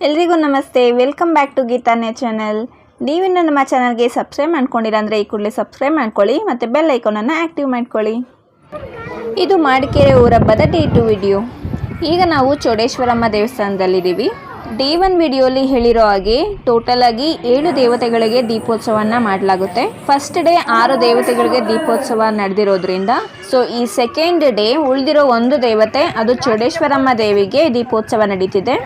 ಎಲ್ರಿಗೂ ನಮಸ್ತೆ. Welcome back to ಗೀತಾನೆ ಚಾನಲ್ ನೀವಿನ್ನು ನಮ್ಮ ಚಾನಲ್ಗೆ ಸಬ್ಸ್ಕ್ರೈಬ್ ಮಾಡ್ಕೊಂಡಿಲ್ಲ ಅಂದರೆ ಈ ಕೂಡಲೇ ಸಬ್ಸ್ಕ್ರೈಬ್ ಮಾಡ್ಕೊಳ್ಳಿ ಮತ್ತು ಬೆಲ್ ಐಕಾನನ್ನು ಆ್ಯಕ್ಟಿವ್ ಮಾಡ್ಕೊಳ್ಳಿ. ಇದು ಮಾಡಿಕೆರೆ ಊರಬ್ಬದ ಡೇ ಟು ವಿಡಿಯೋ ಈಗ ನಾವು ಚೌಡೇಶ್ವರಮ್ಮ ದೇವಸ್ಥಾನದಲ್ಲಿದ್ದೀವಿ. ಡೇ ಒನ್ ವಿಡಿಯೋಲಿ ಹೇಳಿರೋ ಹಾಗೆ ಟೋಟಲ್ ಆಗಿ ಏಳು ದೇವತೆಗಳಿಗೆ ದೀಪೋತ್ಸವನ ಮಾಡಲಾಗುತ್ತೆ. ಫಸ್ಟ್ ಡೇ ಆರು ದೇವತೆಗಳಿಗೆ ದೀಪೋತ್ಸವ ನಡೆದಿರೋದ್ರಿಂದ ಸೊ ಈ ಸೆಕೆಂಡ್ ಡೇ ಉಳಿದಿರೋ ಒಂದು ದೇವತೆ ಅದು ಚೌಡೇಶ್ವರಮ್ಮ ದೇವಿಗೆ ದೀಪೋತ್ಸವ ನಡೀತಿದೆ.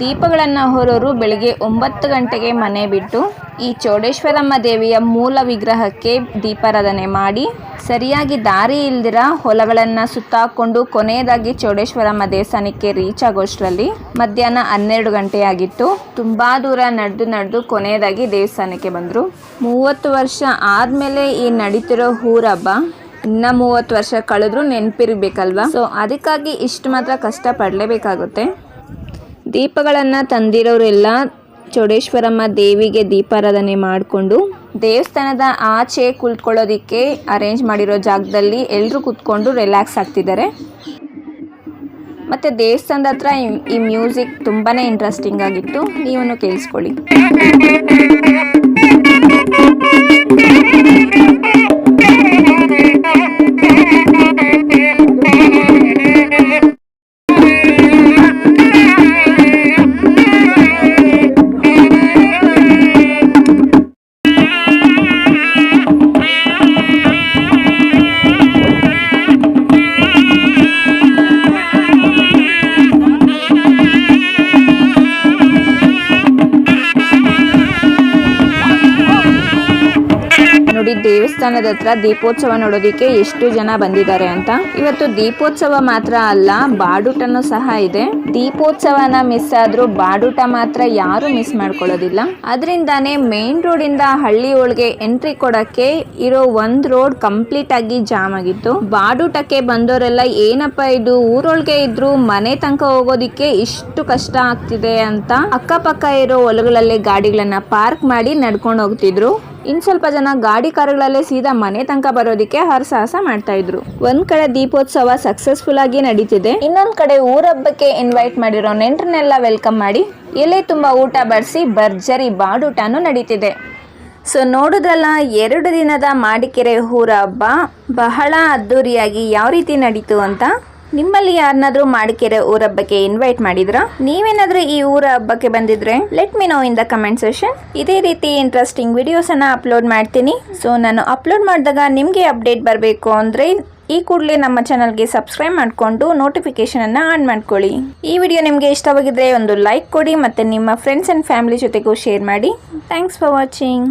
ದೀಪಗಳನ್ನು ಹೊರೋರು ಬೆಳಿಗ್ಗೆ ಒಂಬತ್ತು ಗಂಟೆಗೆ ಮನೆ ಬಿಟ್ಟು ಈ ಚೌಡೇಶ್ವರಮ್ಮ ದೇವಿಯ ಮೂಲ ವಿಗ್ರಹಕ್ಕೆ ದೀಪಾರಾಧನೆ ಮಾಡಿ ಸರಿಯಾಗಿ ದಾರಿ ಇಲ್ದಿರ ಹೊಲಗಳನ್ನು ಸುತ್ತಾಕೊಂಡು ಕೊನೆಯದಾಗಿ ಚೌಡೇಶ್ವರಮ್ಮ ದೇವಸ್ಥಾನಕ್ಕೆ ರೀಚ್ ಆಗೋಷ್ಟರಲ್ಲಿ ಮಧ್ಯಾಹ್ನ ಹನ್ನೆರಡು ಗಂಟೆ ಆಗಿತ್ತು ತುಂಬ ದೂರ ನಡೆದು ನಡೆದು ಕೊನೆಯದಾಗಿ ದೇವಸ್ಥಾನಕ್ಕೆ ಬಂದರು. ಮೂವತ್ತು ವರ್ಷ ಆದಮೇಲೆ ಈ ನಡೀತಿರೋ ಊರಬ್ಬ ಇನ್ನ ಮೂವತ್ತು ವರ್ಷ ಕಳೆದ್ರೂ ನೆನಪಿರ್ಬೇಕಲ್ವಾ? ಸೊ ಅದಕ್ಕಾಗಿ ಇಷ್ಟು ಮಾತ್ರ ಕಷ್ಟ ಪಡಲೇಬೇಕಾಗುತ್ತೆ ದೀಪಗಳನ್ನು ತಂದಿರೋರೆಲ್ಲ ಚೌಡೇಶ್ವರಮ್ಮ ದೇವಿಗೆ ದೀಪಾರಾಧನೆ ಮಾಡಿಕೊಂಡು ದೇವಸ್ಥಾನದ ಆಚೆ ಕುಳಿತುಕೊಳ್ಳೋದಕ್ಕೆ ಅರೇಂಜ್ ಮಾಡಿರೋ ಜಾಗದಲ್ಲಿ ಎಲ್ಲರೂ ಕೂತ್ಕೊಂಡು ರಿಲ್ಯಾಕ್ಸ್ ಆಗ್ತಿದ್ದಾರೆ. ಮತ್ತು ದೇವಸ್ಥಾನದ ಹತ್ರ ಈ- ಮ್ಯೂಸಿಕ್ ತುಂಬಾ ಇಂಟ್ರೆಸ್ಟಿಂಗ್ ಆಗಿತ್ತು. ನೀವನ್ನು ಕೇಳಿಸ್ಕೊಳ್ಳಿ. ನೋಡಿ ದೇವಸ್ಥಾನದ ಹತ್ರ ದೀಪೋತ್ಸವ ನೋಡೋದಕ್ಕೆ ಎಷ್ಟು ಜನ ಬಂದಿದ್ದಾರೆ ಅಂತ. ಇವತ್ತು ದೀಪೋತ್ಸವ ಮಾತ್ರ ಅಲ್ಲ, ಬಾಡೂಟನೂ ಸಹ ಇದೆ. ದೀಪೋತ್ಸವನ ಮಿಸ್ ಆದ್ರೂ ಬಾಡೂಟ ಮಾತ್ರ ಯಾರು ಮಿಸ್ ಮಾಡ್ಕೊಳ್ಳೋದಿಲ್ಲ. ಅದರಿಂದಾನೇ ಮೇನ್ ರೋಡ್ ಇಂದ ಹಳ್ಳಿ ಒಳಗೆ ಎಂಟ್ರಿ ಕೊಡಕ್ಕೆ ಇರೋ ಒಂದ್ ರೋಡ್ ಕಂಪ್ಲೀಟ್ ಆಗಿ ಜಾಮ್ ಆಗಿತ್ತು. ಬಾಡೂಟಕ್ಕೆ ಬಂದವರೆಲ್ಲ ಏನಪ್ಪ ಇದು? ಊರೊಳಗೆ ಇದ್ರು ಮನೆ ತನಕ ಹೋಗೋದಿಕ್ಕೆ ಇಷ್ಟು ಕಷ್ಟ ಆಗ್ತಿದೆ ಅಂತ ಅಕ್ಕಪಕ್ಕ ಇರೋ ಹೊಲಗಳಲ್ಲೇ ಗಾಡಿಗಳನ್ನ ಪಾರ್ಕ್ ಮಾಡಿ ನಡ್ಕೊಂಡು ಹೋಗ್ತಿದ್ರು. ಇನ್ ಸ್ವಲ್ಪ ಜನ ಗಾಡಿ ಕಾರುಗಳಲ್ಲೇ ಸೀದಾ ಮನೆ ತನಕ ಬರೋದಕ್ಕೆ ಹರಸಾಹಸ ಮಾಡ್ತಾ ಇದ್ರು. ಒಂದ್ ಕಡೆ ದೀಪೋತ್ಸವ ಸಕ್ಸಸ್ಫುಲ್ ಆಗಿ ನಡೀತಿದೆ. ಇನ್ನೊಂದ್ ಕಡೆ ಊರಬ್ಬಕ್ಕೆ ಇನ್ವೈಟ್ ಮಾಡಿರೋ ನೆಂಟರನ್ನೆಲ್ಲ ವೆಲ್ಕಮ್ ಮಾಡಿ ಎಲೆ ತುಂಬಾ ಊಟ ಬಡಿಸಿ ಭರ್ಜರಿ ಬಾಡೂಟನೂ ನಡೀತಿದೆ. ಸೊ ನೋಡಿದ್ರಲ್ಲ, ಎರಡು ದಿನದ ಮಾಡಿಕೆರೆ ಊರ ಹಬ್ಬ ಬಹಳ ಅದ್ದೂರಿಯಾಗಿ ಯಾವ ರೀತಿ ನಡೀತು ಅಂತ? ನಿಮ್ಮಲ್ಲಿ ಯಾರನ್ನಾದ್ರೂ ಮಾಡಿಕೆರೆ ಊರ ಹಬ್ಬಕ್ಕೆ ಇನ್ವೈಟ್ ಮಾಡಿದ್ರಾ? ನೀವೇನಾದ್ರೂ ಈ ಊರ ಹಬ್ಬಕ್ಕೆ ಬಂದಿದ್ರೆ let me know in the comment session ಇದೇ ರೀತಿ ಇಂಟ್ರೆಸ್ಟಿಂಗ್ ವಿಡಿಯೋಸನ್ನು ಅಪ್ಲೋಡ್ ಮಾಡ್ತೀನಿ. ಸೊ ನಾನು ಅಪ್ಲೋಡ್ ಮಾಡಿದಾಗ ನಿಮಗೆ ಅಪ್ಡೇಟ್ ಬರಬೇಕು ಅಂದ್ರೆ ಈ ಕೂಡಲೇ ನಮ್ಮ ಚಾನಲ್ಗೆ ಸಬ್ಸ್ಕ್ರೈಬ್ ಮಾಡಿಕೊಂಡು ನೋಟಿಫಿಕೇಷನನ್ನು ಆನ್ ಮಾಡ್ಕೊಳ್ಳಿ. ಈ ವಿಡಿಯೋ ನಿಮಗೆ ಇಷ್ಟವಾಗಿದ್ರೆ ಒಂದು ಲೈಕ್ ಕೊಡಿ ಮತ್ತೆ ನಿಮ್ಮ ಫ್ರೆಂಡ್ಸ್ ಅಂಡ್ ಫ್ಯಾಮಿಲಿ ಜೊತೆಗೂ ಶೇರ್ ಮಾಡಿ. Thanks for watching